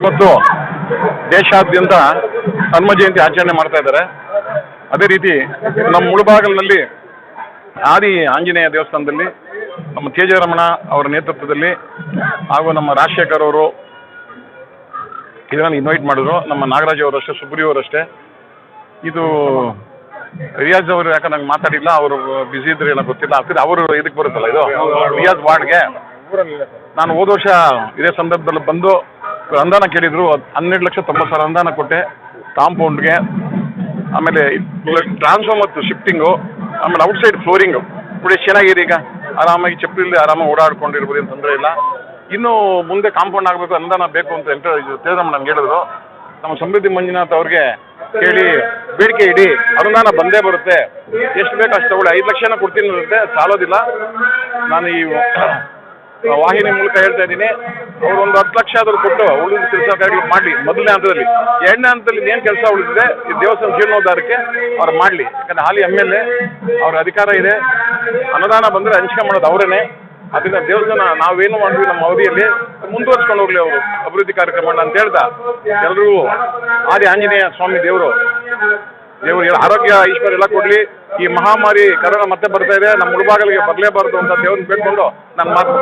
ಇವತ್ತು ದೇಶಾದ್ಯಂತ ಹನುಮ ಜಯಂತಿ ಆಚರಣೆ ಮಾಡ್ತಾ ಇದ್ದಾರೆ. ಅದೇ ರೀತಿ ನಮ್ಮ ಮುಳುಬಾಗಲಿನಲ್ಲಿ ಆದಿ ಆಂಜನೇಯ ದೇವಸ್ಥಾನದಲ್ಲಿ ನಮ್ಮ ತೇಜರಮಣ ಅವರ ನೇತೃತ್ವದಲ್ಲಿ ಹಾಗೂ ನಮ್ಮ ರಾಜಶೇಖರ್ ಅವರು ಇದನ್ನು ಇನ್ವೈಟ್ ಮಾಡಿದ್ರು. ನಮ್ಮ ನಾಗರಾಜ್ ಅವರಷ್ಟೇ ಸುಬ್ರಿ ಅವರಷ್ಟೇ. ಇದು ರಿಯಾಜ್ ಅವರು ಯಾಕೆ ನಂಗೆ ಮಾತಾಡಿಲ್ಲ, ಅವರು ಬ್ಯುಸಿ ಇದ್ರೆ ಏನೋ ಗೊತ್ತಿಲ್ಲ. ಆಗ್ತಿದೆ ಅವರು ಇದಕ್ಕೆ ಬರುತ್ತಲ್ಲ ಇದು? ರಿಯಾಜ್ ವಾರ್ಡ್ಗೆ? ನಾನು ಹೋದ ವರ್ಷ ಇದೇ ಸಂದರ್ಭದಲ್ಲಿ ಬಂದು ಅನುದಾನ ಕೇಳಿದ್ರು ಹನ್ನೆರಡು ಲಕ್ಷ ತೊಂಬತ್ತು ಸಾವಿರ ಅನುದಾನ ಕೊಟ್ಟೆ, ಕಾಂಪೌಂಡ್ಗೆ. ಆಮೇಲೆ ಟ್ರಾನ್ಸ್ಫಾರ್ಮರ್ ಶಿಫ್ಟಿಂಗು ಆಮೇಲೆ ಔಟ್ಸೈಡ್ ಫ್ಲೋರಿಂಗು ಕೂಡ ಚೆನ್ನಾಗಿದೆ ಈಗ. ಆರಾಮಾಗಿ ಚಪ್ಪಲಿ ಆರಾಮಾಗಿ ಓಡಾಡ್ಕೊಂಡಿರ್ಬೋದು, ಏನು ತೊಂದರೆ ಇಲ್ಲ. ಇನ್ನು ಮುಂದೆ ಕಾಂಪೌಂಡ್ ಆಗಬೇಕು, ಅನುದಾನ ಬೇಕು ಅಂತ ಎಂಟು ತೇಜಮ್ಮ ನಮ್ಗೆ ಹೇಳಿದ್ರು. ನಮ್ಮ ಸಮೃದ್ಧಿ ಮಂಜುನಾಥ್ ಅವ್ರಿಗೆ ಕೇಳಿ, ಬೇಡಿಕೆ ಇಡಿ. ಅನುದಾನ ಬಂದೇ ಬರುತ್ತೆ. ಎಷ್ಟು ಬೇಕು ಅಷ್ಟು ತಗೊಳ್ಳಿ. ಐದು ಲಕ್ಷನ ಕೊಡ್ತೀನಿ ಇರುತ್ತೆ ಸಾಲೋದಿಲ್ಲ. ನಾನು ಈ ವಾಹಿನಿ ಮೂಲಕ ಹೇಳ್ತಾ ಇದ್ದೀನಿ. ಒಂದು ಹತ್ತು ಲಕ್ಷ ಆದರೂ ಕೊಟ್ಟು ಉಳಿದ ಕೆಲಸ ಮಾಡಲಿ. ಮೊದಲನೇ ಹಂತದಲ್ಲಿ. ಎರಡನೇ ಹಂತದಲ್ಲಿ ಏನು ಕೆಲಸ ಉಳಿದಿದೆ, ಈ ದೇವಸ್ಥಾನ ಜೀರ್ಣೋದ್ಧಾರಕ್ಕೆ ಅವ್ರು ಮಾಡಲಿ. ಯಾಕಂದ್ರೆ ಹಾಲಿ ಎಂ ಎಲ್ ಎ, ಅವ್ರ ಅಧಿಕಾರ ಇದೆ. ಅನುದಾನ ಬಂದರೆ ಹಂಚಿಕೆ ಮಾಡೋದು ಅವರೇನೆ. ಅದರಿಂದ ದೇವಸ್ಥಾನ ನಾವೇನು ಮಾಡಿದ್ವಿ ನಮ್ಮ ಅವಧಿಯಲ್ಲಿ ಮುಂದುವರ್ಸ್ಕೊಂಡು ಹೋಗ್ಲಿ ಅವರು. ಅಭಿವೃದ್ಧಿ ಕಾರ್ಯಕ್ರಮ ಅಂತ ಹೇಳ್ದ ಎಲ್ಲರೂ ಆದಿ ಆಂಜನೇಯ ಸ್ವಾಮಿ ದೇವರು. ದೇವರು ಎಲ್ಲ ಆರೋಗ್ಯ ಈಶ್ವರ ಎಲ್ಲ ಕೊಡ್ಲಿ ಈ ಮಹಾಮಾರಿ ಕರೋನಾ ಮತ್ತೆ ಬರ್ತಾ ಇದೆ ನಮ್ಮ ಮುಳುಬಾಗಲಿಗೆ ಬರಲೇಬಾರದು ಅಂತ ದೇವ್ರನ್ನ ಬೇಡ್ಕೊಂಡು ನಾನು ಮಾತು.